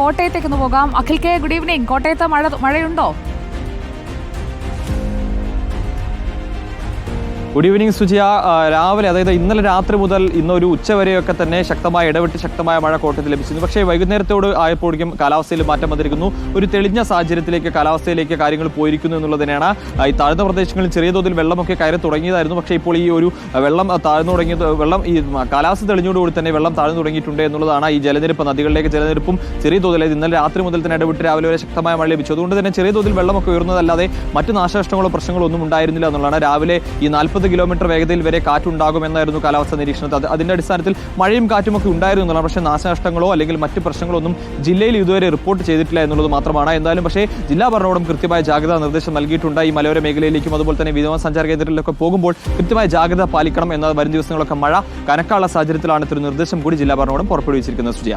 കോട്ടയത്തേക്ക് പോകാം. Akhil K good evening കോട്ടയത്ത് മഴ മഴയുണ്ടോ? Good evening Sujiya. രാവിലെ അതായത് ഇന്നലെ രാത്രി മുതൽ ഇന്നൊരു ഉച്ചവരെയൊക്കെ തന്നെ ശക്തമായ ഇടവിട്ട് ശക്തമായ മഴ കോട്ടയത്ത് ലഭിച്ചിരുന്നു. പക്ഷേ വൈകുന്നേരത്തോട് ആയപ്പോഴേക്കും കാലാവസ്ഥയിൽ മാറ്റം വന്നിരിക്കുന്നു. ഒരു തെളിഞ്ഞ സാഹചര്യത്തിലേക്ക് കാലാവസ്ഥയിലേക്ക് കാര്യങ്ങൾ പോയിരിക്കുന്നു എന്നുള്ളതിനാണ് ഈ താഴ്ന്ന പ്രദേശങ്ങളിൽ ചെറിയ തോതിൽ വെള്ളമൊക്കെ കയറി തുടങ്ങിയതായിരുന്നു. പക്ഷേ ഇപ്പോൾ ഈ ഒരു വെള്ളം താഴ്ന്നു തുടങ്ങിയത് വെള്ളം ഈ കാലാവസ്ഥ തെളിഞ്ഞോടുകൂടി തന്നെ വെള്ളം താഴ്ന്നു തുടങ്ങിയിട്ടുണ്ട് എന്നുള്ളതാണ് ഈ ജലനിരപ്പ്. നദികളിലേക്ക് ജലനിരപ്പും ചെറിയ തോതിൽ ഇന്നലെ രാത്രി മുതൽ തന്നെ ഇടവിട്ട് രാവിലെ വരെ ശക്തമായ മഴ ലഭിച്ചു. അതുകൊണ്ട് തന്നെ ചെറിയ തോതിൽ വെള്ളമൊക്കെ ഉയർന്നതല്ലാതെ മറ്റു നാശനഷ്ടങ്ങളോ പ്രശ്നങ്ങളോ ഒന്നും ഉണ്ടായിരുന്നില്ല എന്നുള്ളതാണ്. രാവിലെ ഈ നാൽപ്പത് കിലോമീറ്റർ വേഗതയിൽ വരെ കാറ്റുണ്ടാകുമെന്നായിരുന്നു കാലാവസ്ഥ നിരീക്ഷണത്തിൽ. അത് അതിന്റെ അടിസ്ഥാനത്തിൽ മഴയും കാറ്റും ഒക്കെ ഉണ്ടായിരുന്നു എന്നുള്ളതാണ് പക്ഷേ നാശനഷ്ടങ്ങളോ അല്ലെങ്കിൽ മറ്റു പ്രശ്നങ്ങളോ ഒന്നും ജില്ലയിൽ ഇതുവരെ റിപ്പോർട്ട് ചെയ്തിട്ടില്ല എന്നുള്ളത് മാത്രമാണ്. എന്തായാലും പക്ഷേ ജില്ലാ ഭരണകൂടം കൃത്യമായ ജാഗ്രതാ നിർദ്ദേശം നൽകിയിട്ടുണ്ട്. ഈ മലയോര മേഖലയിലേക്കും അതുപോലെ തന്നെ വിനോദസഞ്ചാര കേന്ദ്രങ്ങളിലൊക്കെ പോകുമ്പോൾ കൃത്യമായ ജാഗ്രത പാലിക്കണം എന്ന വരും ദിവസങ്ങളൊക്കെ മഴ കനക്കാനുള്ള സാഹചര്യത്തിലാണ് ഇത്തരം നിർദ്ദേശം കൂടി ജില്ലാ ഭരണകൂടം പുറപ്പെടുവിച്ചിരിക്കുന്നത്. സുജിയ.